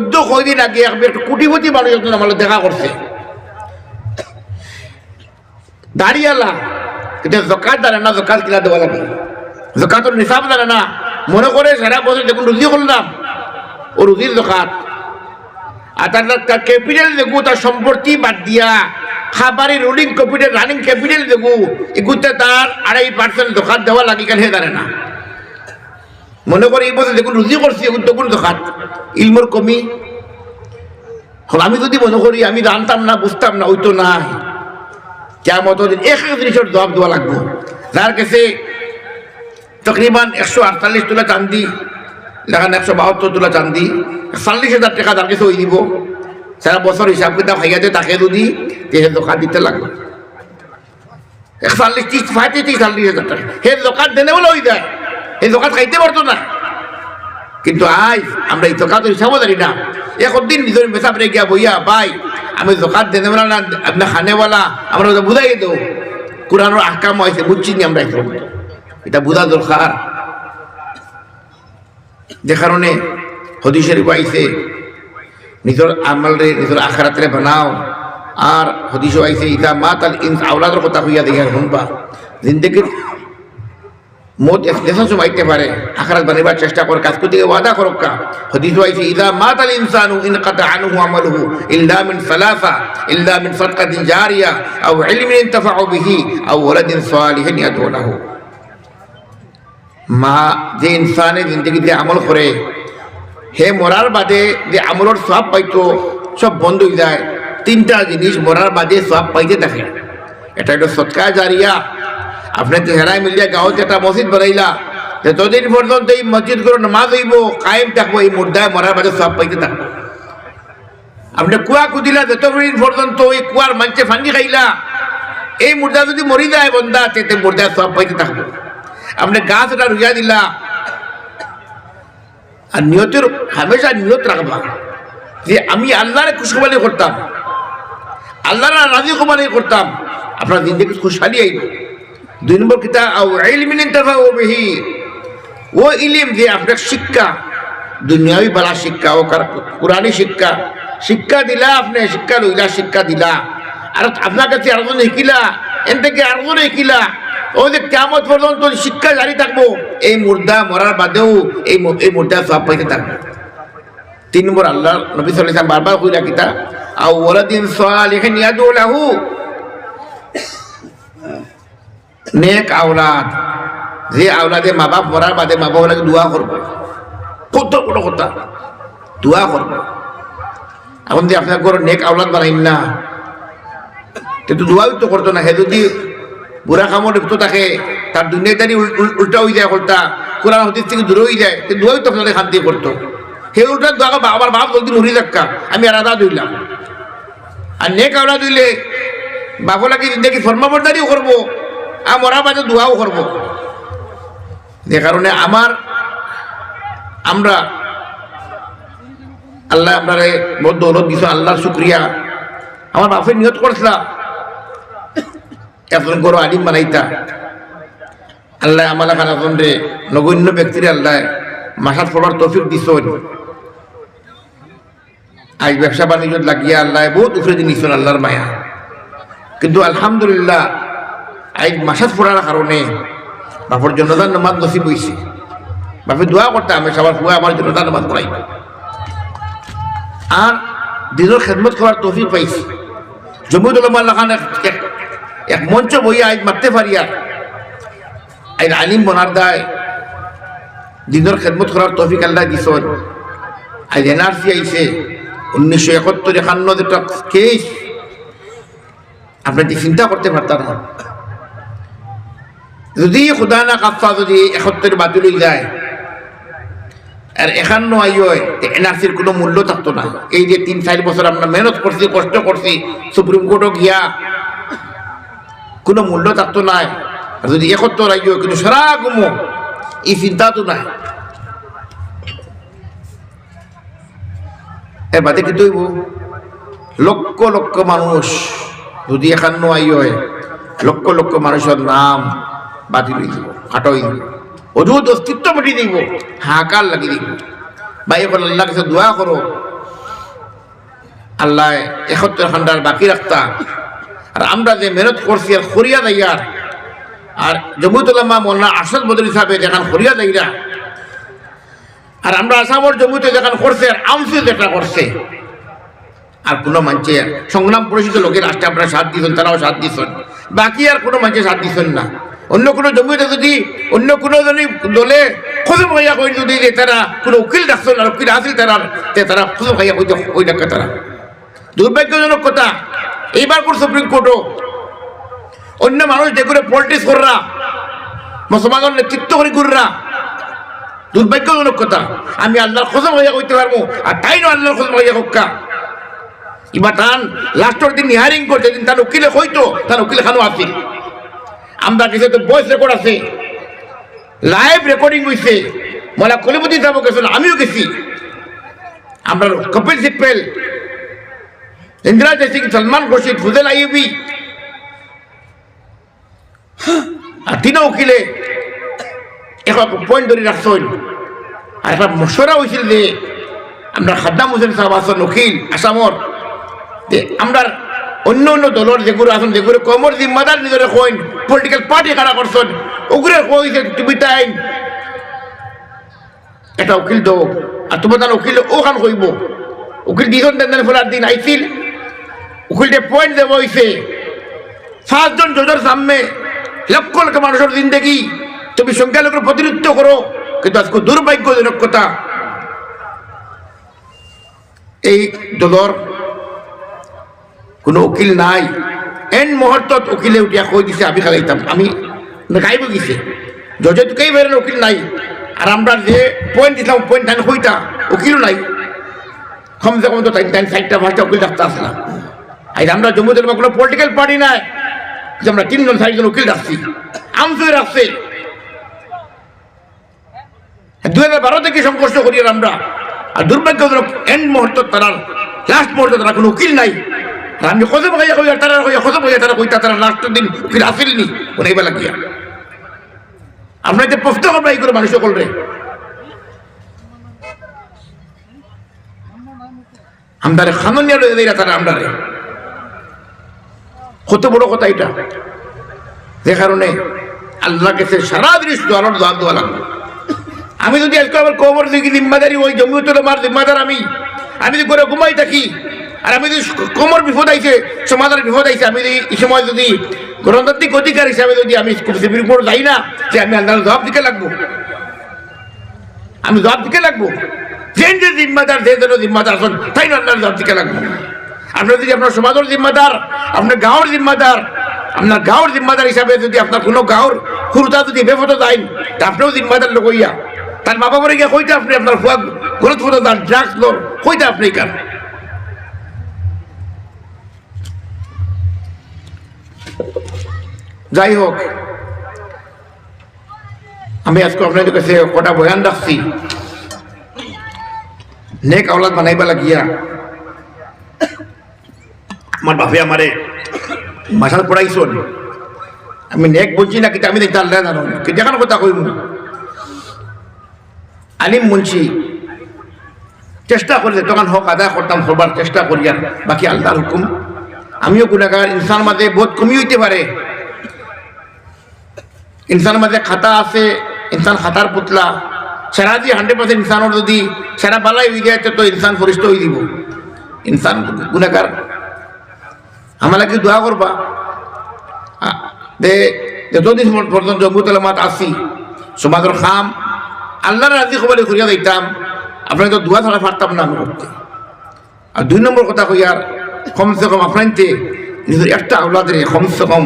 চোদ্দ কদিন আগে এক একটা কোটিপতি মানুষ একজন আমার দেখা করছে। দাঁড়িয়ালা এটা জকাত দাঁড়ে না, জকাত লাগে। জকাত। সম্পত্তি বাদ দিয়া। খাবারের রুলিং ক্যাপিটাল রানিং ক্যাপিটাল দেখু। এগুতে তার আড়াই পার্সেন্ট দোকান দেওয়া লাগে কেন দাঁড়ে না। মনে করে এই বছর দেখুন রুজি করছি এগুলো তখন দোকান ইলমর কমি। আমি যদি মনে করি, আমি জানতাম না বুঝতাম না ওই তো নাই। কেমন এক এক জিনিসের জবাব দেওয়া লাগবো। যার কাছে তকরিবান একশো আটতাল্লিশ তোলা চান্দি দেখান একশো বাহাত্তর তোলা চান্দি চল্লিশ হাজার টাকা তার কাছে ওই দিব সারা বছর হিসাব কিতাব গেছে তাকে যদি সে দোকান দিতে লাগবে। একচল্লিশ ত্রিশ পঁয়ত্রিশ চল্লিশ হাজার টাকা। সেই দোকান দেনে বলে ওই দেয় এই দোকান খাইতে পারতো না। কিন্তু আজ আমরা এই দোকান তো হিসাবও জানি না। একদিন নিজের মেসাব রে গিয়া বইয়া, ভাই, আমি দোকান দেনে না আপনার খানেওয়ালা আমরা বুঝাই দেবো কোরআনের আহকাম হয়েছে বুঝছি নি আমরা একদম এটা বুঝা দরকার। যে কারণে হদি শরীফ আইছে, নিজের আমলরে নিজের আখারাতরে বানাও। আর হদিস আইছে ইতা মা তাল ইন আওলাদের কথা হইয়া দেখে শুনবা। জিন্দগির মত দেশন সময় পারে। আখারাত চেষ্টা কর, কাজ করতে ওয়াদা কা। হদিস আইছে ইদা মা তাল ইনসানু ইন কাতা আনহু আমালুহু ইল্লা মিন সালাসা, ইল্লা মিন সাদকাতিন জারিয়া, আও ইলমিন ইনতাফাউ বিহি, আও ওয়ালাদিন সালিহিন ইয়াদউ লাহু। মা যে ইনসানে জিন্দগিতে আমল করে, হে মরার বাদে যে আমলের সব পাইতো, সব বন্ধ হয়ে যায়। তিনটা জিনিস মরার বাদে সব পাইতে থাকে। এটা একটা সৎকা জারিয়া আপনি চেহারায় মিলিয়া গাঁৱত এটা মসজিদ বানাইলা যতদিন পর্যন্ত এই মসজিদ করে নামাজ হইব, কায়েম থাকব, এই মুর্দায় মরার বাদে সব পাইতে থাকব। আপনি কুয়া কুদিলা, যতদিন পর্যন্ত ওই কুয়ার মঞ্চে ফান্দি খাইলা, এই মুর্দা যদি মরি যায় বন্দা তেতে মুর্দায় সব পাইতে থাকব। আপনি গাছ এটা রুইয়া দিলা, আর নিয়তের হামেশা নিয়ত রাখবা, যে আমি আল্লাহরে খুশখবানি করতাম, আল্লাহর রাজি কুমারি করতাম, আপনার জিন্দগি খুশহালি আইব দুই নম্বর কিতা আও ইলমিন ইনতাফাউ বিহি ও ইলিম যে আপনার শিক্ষা, দুনিয়াবি বালা শিক্ষা, ও কোরআনী শিক্ষা শিক্ষা দিলা আপনি, শিক্ষা লইলা শিক্ষা দিলা। আর আপনার কাছে আরেকজন শিকিলা এন থেকে আরেকজন শিকিলা ও যে কেমন পর্যন্ত শিক্ষা জারি থাকব, এই মুর্দা মরার বাদেও এই এই মুর্দা সব পাইতে থাকব। তিন নম্বর, আল্লাহ নবী সাল্লাম বারবার কইলা কিতা আও ওয়ালাদিন সালিহিন ইয়াদু লাহু নেক আওলাদ। যে আওলাদে মা বাপ মরার বাদে মা লাগে দোয়া করব কত বড় কথা। দোয়া করব এখন যে আপনার ঘর নেক আওলাদ বানাইন না। কিন্তু দোয়াও তো করতো না। হে যদি বুড়া কামড় লিপ্ত থাকে। তার দুনিয়াদারি উল- উল- উল্টা হয়ে যায় হলটা কোরআন হদিস থেকে দূরে হয়ে যায়। কিন্তু দোয়াও তো আপনাদের শান্তি করতো সেই উল্টা দোয়া আমার বাপ জলদি মরি দেখা আমি আর আদা দইলাম আর নেক আওলা দিলে বাপলাকে দেখি ফর্মাবরদারিও করব আর মরা বাজে দোয়াও করব। যে কারণে আমার, আমরা, আল্লাহ আপনারে বহুত দৌলত দিছ আল্লাহর শুক্রিয়া। আমার বাপের নিয়ত করছিলাম। একজন বড় আলিম বানাইতা। আল্লাহ আমালা খান এখন রে, নগণ্য ব্যক্তির আল্লাহ মাসাত পড়ার তৌফিক দিছ আজ ব্যবসা বাণিজ্য লাগিয়া আল্লাহ বহুত উপরে দিন আল্লাহর মায়া। কিন্তু আলহামদুলিল্লাহ আজ মাসাত পড়ার কারণে বাপর জনতার নামাজ নসিব হয়েছে বাপে দোয়া করতে আমি সবার ফুয়া আমার জনতার নামাজ পড়াইব আর দিনের খেদমত করার তৌফিক পাইছি। জম্মুদ উলামা লাখান এক- এক- মঞ্চ বইয়া আজ মারতে পারিয়া আইন আলিম বনার দায় দিনের খেদমত করার তৌফিক আল্লাহ দিছ আজ এনআরসি আইছে উনিশশো একাত্তর একান্ন কেস আপনি কি চিন্তা করতে পারতাম না? যদি খুদা না কাফা যদি একাত্তর বাতিল হয়ে যায়, আর একান্ন আইয় এনআরসির কোনো মূল্য থাকতো না। এই যে তিন, চার বছর আমরা মেহনত করছি, কষ্ট করছি, সুপ্রিম কোর্টও গিয়া কোনো মূল্য থাকতো না। আর যদি একত্তর আইয় কিন্তু সারা গুমো এই চিন্তা তো নাই। এর বাদে কি তৈব? লক্ষ লক্ষ মানুষ যদি একান্ন আইয় লক্ষ লক্ষ মানুষের নাম বাতিল হয়ে যাব হাট হয়ে যাব অস্তিত্ব মিটিয়ে দিব হাহাকার লাগিয়ে দিব। ভাই এখন আল্লাহ কাছে দোয়া করো আল্লাহ একাত্তর খান্ডার বাকি রাখতা আর আমরা যে মেহনত করছি আর খরিয়া দাইয়ার আর জমুতুল্লামা মোল্লা আসাদ বদর হিসাবে যেখান খরিয়া দাইরা আর আমরা আসামর জমিতে যেখান করছে আর আমসি যেটা করছে আর কোনো মানুষে সংগ্রাম পরিচিত লোকের রাষ্ট্রে আপনারা সাথ দিচ্ছেন তারাও সাথ দিচ্ছেন বাকি আর কোনো মানুষে সাথ দিচ্ছেন না। অন্য কোনো জমিতে যদি, অন্য কোনো দলে খুঁজে ভাইয়া কই যদি তারা কোনো উকিল ডাকছেন আর উকিল আসিল তারা তারা খুঁজে ভাইয়া কই কই ডাকা তারা। দুর্ভাগ্যজনক কথা। এইবার কোর সুপ্রিম কোর্টও অন্য মানুষ যে করে পলিটিক্স কররা মুসলমানের নেতৃত্ব করে কররা দুর্ভাগ্যজনক কথা। আমি আল্লাহর খোঁজা ভাইয়া কইতে পারব, আর তাই না আল্লাহর খোঁজা ভাইয়া হোক্কা ইবা টান লাস্টের দিন হিয়ারিং করছে দিন তার উকিলে হইতো, তার উকিলে খানো আছে। আমরা কিছু ভয়েস রেকর্ড আছে। লাইভ রেকর্ডিং হইছে। মোলা কলিপতি যাব গেছিল আমিও গেছি। আমরা কপিল সিপ্পেল ইন্দিরা সিং, সলমান খুরশিদ, ফুজেল আইবি আর তিনও উকিলে এখন পয়েন্ট ধরে রাখছেন। আর একটা মশরা হয়েছিল যে আমরা খাদ্দাম হোসেন সাহেব আসন উকিল, আসামর। যে আমরা অন্য অন্য দলের যেগুলো আছেন যেগুলো কমর জিম্মাদার নিজের কইন পলিটিক্যাল পার্টি খাড়া করছেন ওগুলো কইছে তুমি তাই এটা উকিল দো আর তোমার উকিল ও কাম কইব উকিল দিজন দেন ফেলার দিন আইছিল উকিলটা পয়েন্ট দেব হইছে সাতজন জজের সামনে লক্ষ লক্ষ মানুষের জিন্দগি। তুমি সংখ্যালঘুর প্রতিনিধিত্ব করো কিন্তু আজকে দুর্ভাগ্যজনক কথা। এই দলর কোনো উকিল নাই। এন মুহূর্তত উকিলে উঠিয়া কৈ দিছে, আমি খালাইতাম আমি গাইব গেছে জজে তো কেই বেরেন উকিল নাই। আর আমরা যে পয়েন্ট দিতাম পয়েন্ট টাইম হইতা উকিলও নাই। কমসে কম তো টাইম টাইম পাঁচটা উকিল ডাক্তার আসলাম আর আমরা জম্মুদের কোনো পলিটিক্যাল পার্টি নাই। যে আমরা তিনজন চারজন উকিল রাখছি আমসই রাখছে দুই হাজার বারো থেকে সংঘর্ষ করি আমরা? আর দুর্ভাগ্যজনক এন্ড মুহূর্ত তারা লাস্ট মুহূর্তে তারা কোনো উকিল নাই। আমি কত বকাইয়া কই তারা কইয়া কত বকাইয়া তারা কইতা তারা লাস্টের দিন উকিল আসেননি ওনাই বেলা গিয়া। আমরা যে প্রশ্ন করব, এই করে মানুষ করবে আমদারে খাননিয়া লয়ে দেয় তারা আমদারে। কত বড় কথা এটা। যে কারণে আল্লাহ কাছে সারা দৃশ্য আলোর জবাব দেওয়া লাগবে। আমি যদি আজকে আমার কোমর দিকে জিম্মাদারি, ওই জমিউতুল আমার জিম্মাদার আমি আমি যদি করে ঘুমাই থাকি আর আমি যদি কোমর বিপদ আইছে, সমাজের বিপদ আইছে, আমি যদি এই সময় যদি গণতান্ত্রিক অধিকার হিসাবে যদি আমি সুপ্রিম কোর্ট যাই না, যে আমি আল্লাহর জবাব দিতে লাগবো। আমি জবাব দিতে লাগবো। যে যে জিম্মাদার, যে যেন জিম্মাদার আছেন, তাই না আল্লাহর জবাব দিতে লাগবো। আপনার যদি আপনার সমাজের জিম্মাদার, আপনার গাঁৱৰ জিম্মাদার, আপনার গাঁৱৰ জিম্মাদার হিসাবে যদি আপনার কোনো গাঁৱৰ খুরতা যদি বেফত যায় তা আপনিও জিম্মাদার লোক হইয়া। তার মা বাবার গিয়ে কইতে আপনি আপনার ফুয়া গলত ফুটো ড্রাগস লোর কইতে আপনি কার? যাই হোক আমি আজকে আপনাদের কাছে কটা বয়ান রাখছি। নেক আওলাদ বানাইবা লাগিয়া, আমার বাপে আমারে মাসাল পড়াইছন। আমি নেক বলছি না, কিন্তু আমি দেখতে আল্লাহ জানো। কিন্তু এখন কথা কইব আলিম মুন্সি চেষ্টা করলে তখন হক আদায় করতাম সবার চেষ্টা করি আর বাকি আল্লাহর হুকুম। আমিও গুণাগার ইনসান মাঝে বহুত কমি হইতে পারে ইনসান মাঝে খাতা আছে, ইনসান খাতার পুতলা। সারা দিয়ে হান্ড্রেড পার্সেন্ট ইনসানোর যদি সারা বালাই হয়ে যায়, তো ইনসান ফরিষ্ট হয়ে দিব। ইনসান গুণাগার। আমার কি দোয়া করবা? দে, যতদিন পর্যন্ত জম্মুতলামাত আসি সমাজের খাম, আল্লাহর রাজি খবরে ঘুরিয়া দিতাম আপনাকে তো দোয়া ছাড়া পারতাম না আমি করতে। আর দুই নম্বর কথা কই আর, কমসে কম আপনাইতে নিজের একটা আওলাদের কমসে কম।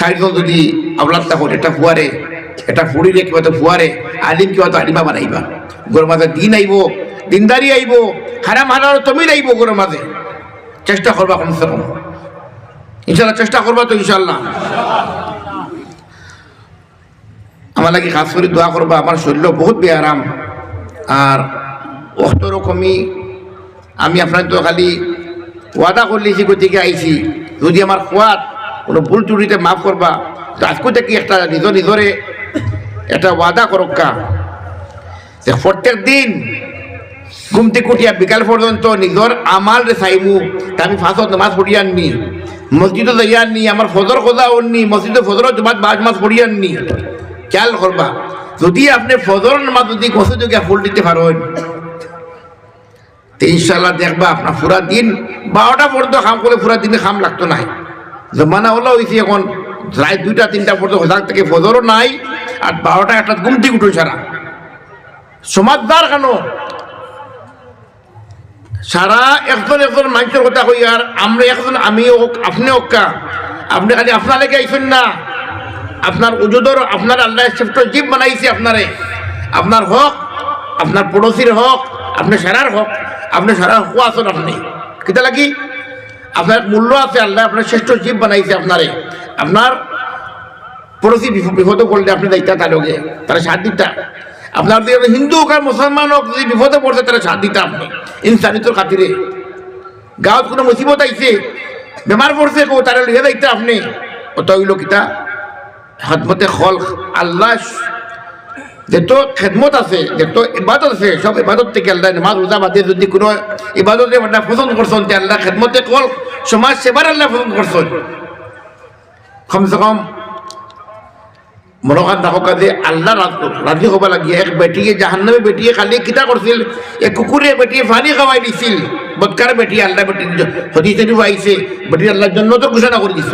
চারিজন যদি আওলাদ থাকুন এটা ফুয়ারে এটা ফুড়িলে কিবা তো ফুয়ারে আলিম কিবা তো আলিমা বানাইবা। গোর মাঝে দিন আইব, দিনদারি আইব, হারাম হারার তমিল আইব গোর মাঝে। চেষ্টা করবা কমসে কম। ইনশাল্লাহ চেষ্টা করবা তো ইনশাল্লাহ আমার লাগে খাস করে দোয়া করবা, আমার শরীর বহুত বেআরাম আর অত রকমই আমি আপনার তো খালি ওয়াদা করলেছি গতিকে আইছি। যদি আমার খোয়াত কোনো ভুল ত্রুটিতে মাফ করবা। তো আজকে থেকে একটা নিজের নিজরে একটা ওয়াদা করক্কা যে প্রত্যেক দিন ঘুমতে কুটিয়া বিকাল পর্যন্ত নিজের আমাল রে চাইমু আমি ফাঁসত নামাজ পড়ি আননি মসজিদে যাই আননি আমার ফজর খোঁজা অননি মসজিদে ফজর জমাত বাজ মাস পড়ি আননি খেয়াল করবা, যদি আপনি ফজর নামাজ যদি মসজিদে গিয়া ফুল দিতে পারেন ইনশাল্লাহ দেখবা আপনার পুরা দিন বারোটা পর্যন্ত খাম করে পুরা দিনে খাম লাগতো নাই। জমানা হলো হয়েছে এখন, রাত দুইটা, তিনটা পর্যন্ত হজাক থেকে ফজরও নাই, আর বারোটা একটা ঘুমতি উঠো সারা সমাজদার কেন? সারা একজন একজন মানুষের কথা কই, আর আমরা একজন আমি হোক আপনি হোক্কা আপনি খালি আপনার লেগে আইসেন না। আপনার উজুদর, আপনার আল্লাহ শ্রেষ্ঠ জীব বানাইছে আপনারে। আপনার হক, আপনার পড়োশির হক, আপনি সারার হক, আপনি সারা হক আছেন আপনি। কিতা লাগি? আপনার মূল্য আছে আল্লাহ আপনার শ্রেষ্ঠ জীব বানাইছে আপনারে। আপনার পড়োশি বিপ- বিপদে পড়লে আপনি দায়িত্ব তার লগে, তারা সাথ দিতা। আপনার যদি হিন্দু হোক আর মুসলমান হোক, যদি বিপদে পড়ছে তারা সাথ দিতা আপনি। ইনসানিতর খাতিরে। গাঁৱত কোনো মুসিবত আইছে বেমার পড়ছে কো তারা লিখে দায়িত্ব আপনি। অত হইল কিতা খদমতে খল আল্লাহ যেত খেদমত আছে যেত ইবাদত আছে, সব ইবাদত থেকে আল্লাহ নামাজ রোজা বাদে যদি কোনো ইবাদতে আল্লাহ পছন্দ করছেন তে আল্লাহ খেদমতে কল, সমাজ সেবার আল্লাহ পছন্দ করছেন কমসে কম, মনোকান থাকক যে আল্লাহ রাজি হব লাগিয়ে, এক বেটিয়ে জাহান্নামে বেটিয়ে খালি কিতা করছিল এক কুকুরে বেটিয়ে পানি খাওয়াই দিছিল বদকার বেটিয়ে আল্লাহ বেটি হদি যদি আইছে বেটি আল্লাহ জন্য তো ঘোষণা করে দিছ।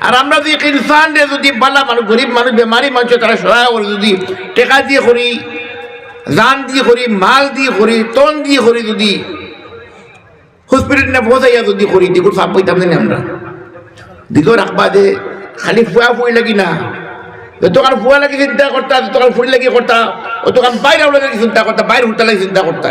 আর আমরা যদি এক ইনসান রে যদি বালা মানুষ, গরিব মানুষ, বেমারি মানুষ, তারা সহায় করে যদি টেকা দিয়ে করি, জান দিয়ে করি, মাল দিয়ে করি, তন দিয়ে করি যদি, হসপিটাল পৌঁছাইয়া যদি করি, দিগুর সাপ পাইতাম না আমরা। দিকেও রাখবা যে, খালি ফুয়া ফুই লাগি না। যতক্ষণ ফুয়া লাগি চিন্তা করতা যতক্ষণ ফুড়ি লাগি করতা অতক্ষণ বাইরে লাগি চিন্তা করতা, বাইরে উঠতে লাগি চিন্তা করতা